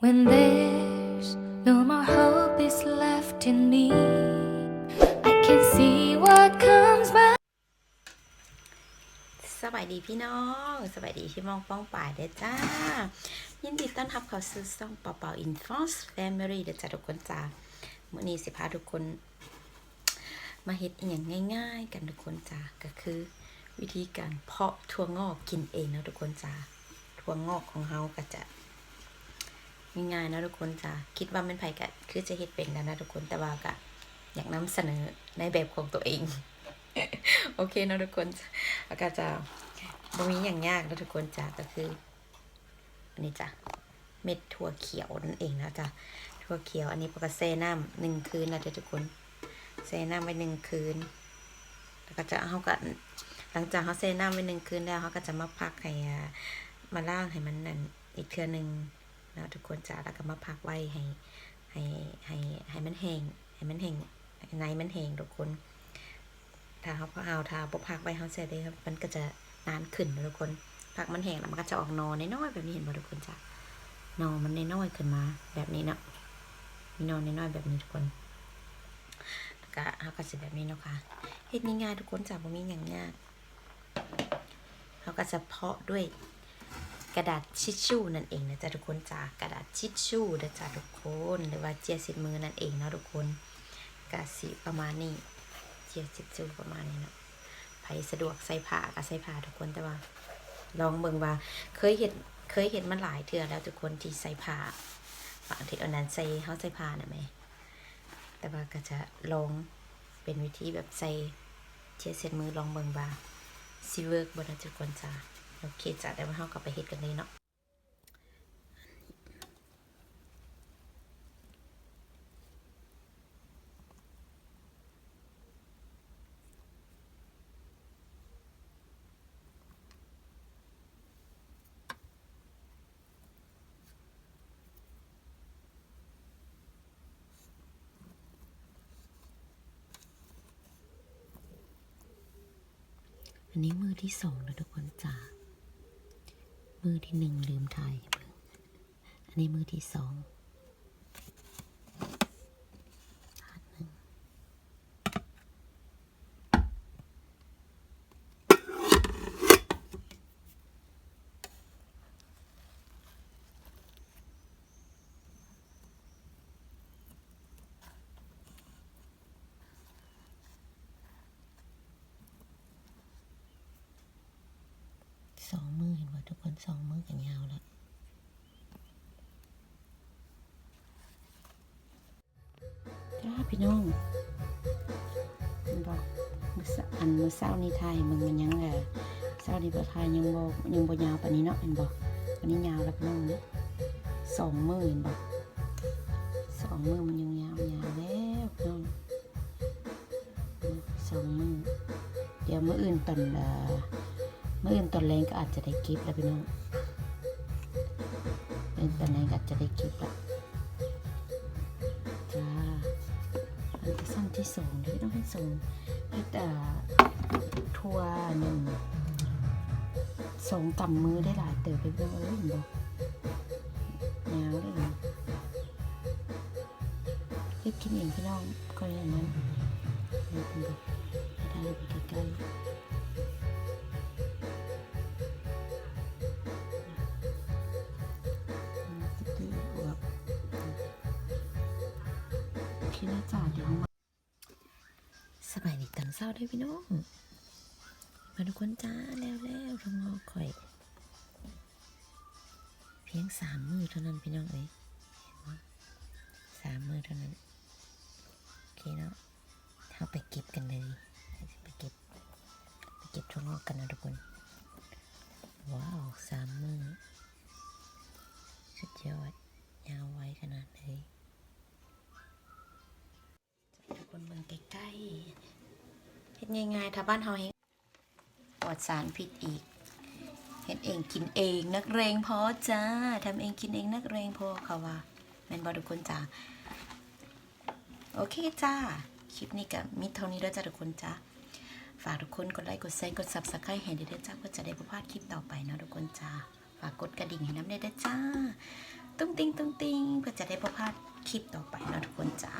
When there's no more hope is left in me, I can see what comes by. สวัสดีพี่น้อง สวัสดีพี่มองป้องป่าเด้อจ้า ยินดีต้อนรับเข้าสู่ช่องเป่าเป่าอินฟอสแฟมิลี่เด้อจ้าทุกคนจ้ามื่อนี้สิพาทุกคน มาเฮ็ดอีหยังง่าย ๆ กันทุกคนจ้าก็คือ วิธีการเพาะถั่วงอกกินเองนะทุกคนจ้าถั่วงอกของเฮาก็จะ ง่ายๆนะทุกคนจ้าคิดว่าเป็นไผ่ก็คือจะเฮ็ดเป็นกันนะทุกคนแต่ว่าก็อยากนำเสนอในแบบของตัวเอง โอเคนะทุกคนแล้วก็จะบ่มีอย่างยากนะทุกคนจ้ะก็คืออันนี้จ้ะเม็ดถั่วเขียวนั่นเองนะจ้ะถั่วเขียวอันนี้ปกติเซน้ำหนึ่งคืนนะจ๊ะทุกคนเซน้ำไว้หนึ่งคืนแล้วก็จะเขาก็หลังจากเขาเซน้ำไว้หนึ่งคืนแล้วเขาก็จะมาพักให้มาล่างให้มันนั่นอีกเทือหนึ่ง นะทุกคนจ้ะแล้วก็มาพักไว้ให้ให้ให้ให้มันแห้งให้มันแห้งในมันแห้งทุกคนถ้าเขาพอเอาถ้าปพักไว้เขาเสร็จเลยครับมันก็จะนานขึ้นนะทุกคนผักมันแห้งแล้วมันก็จะออกนอนน้อยๆแบบนี้เห็นบ่ทุกคนจ้ะนอนมันน้อยๆขึ้นมา แบบนี้เนาะมีนอนน้อยๆแบบนี้ทุกคนก็เขาก็จะแบบนี้เนาะค่ะเฮ็ดง่ายๆทุกคนจ้ะบ่มีอย่างยากเขาก็จะเพาะด้วย กระดาษชิชชู่นั่นเองนะจ๊ะทุกคนจ้ะกระดาษชิชชู่นะจ๊ะทุกคนหรือว่าเจียสิบมือนั่นเองเนาะทุกคนกะสิประมาณนี้เจียจิตจูประมาณนี้นะไผสะดวกใส่ผ้าก็ใส่ผ้าทุกคนแต่ว่า ลองเบิ่งว่า เคยเห็นเคยเห็นมันหลายเทื่อแล้วทุกคนที่ใส่ผ้าบางทีอันนั้นใส่เฮาใส่ผ้าน่ะแหมแต่ว่าก็จะลองเป็นวิธีแบบใส่เจียเสร็จมือลองเบิ่งว่าสิเวิร์กบนะทุกคนจ้า โอเคจ้ะเดี๋ยวเฮาก็ไปเฮ็ดกันเลยเนาะอันนี้มือที่สองแล้วทุกคนจ้า มือที่หนึ่งลืมถ่าย อันนี้มือที่สอง สองมือเห็นว่าทุกคนสองมือกันยาวแล้วจ้าพี่น้องบอกมือสอันมือเศร้านี่ไทยมึงมันยังไงเศร้าดีบ่ไทยยังบ่ยังบ่ยาวปานนี้เนาะเห็นบอกอันนี้ยาวแล้วพี่น้องเนี่ยสองมือเห็นบอกสองมือมันยังยาวยาวแล้วพี่น้องสองมือเดี๋ยวมืออื่นตอนเอ่อ เมื่ออื่นตอนแรงก็อาจจะได้กิฟต์แล้วพี่น้องเมื่ออื่นตอนแรงก็อาจจะได้กิฟต์ละจ้าอันที่สั้นที่สองเดี๋ยวต้องให้ส่งให้แต่ทัวร์หนึ่งสองกำมือได้หลายเติบไปเพื่อนเอ้ยบอกยาวเลยนะเฮ็ดกินเองพี่น้องก็อย่างนั้นเห็นบอกได้ไปใกล้ๆ พี่น้าจ่าเดี๋ยวสบายดีตังเศร้าด้วยพี่น้อง มาทุกคนจ้าแล้วแล้วทำงอคอย เพียงสามมือเท่านั้นพี่น้องเอ้ยสามมือเท่านั้น โอเคเนาะเข้าไปเก็บกันเลยไปเก็บไปเก็บทั่วงอกกันนะทุกคน ว้าวสามมือสุดยอดยาวไว้ขนาดเลย ง่ายๆถ้าบ้านเฮาเฮ็ดปลอดสารพิษอีกเฮ็ดเองกินเองนักเรงพอจ้าทำเองกินเองนักเรงพอเขาว่าแม่นบ่ทุกคนจ้าโอเคจ้า คลิปนี้ก็มีเท่านี้แล้วจ้าทุกคนจ้าฝากทุกคนกดไลค์กดแชร์กด Subscribe ให้ด้วยเด้อจ้าเพื่อจะได้บ่พลาดคลิปต่อไปเนาะทุกคนจ้าฝากกดกระดิ่งให้น้ำได้ด้จ้าตุ้งติ้งตุ้งติ้งเพื่อจะได้บ่พลาดคลิปต่อไปเนาะทุกคนจ้า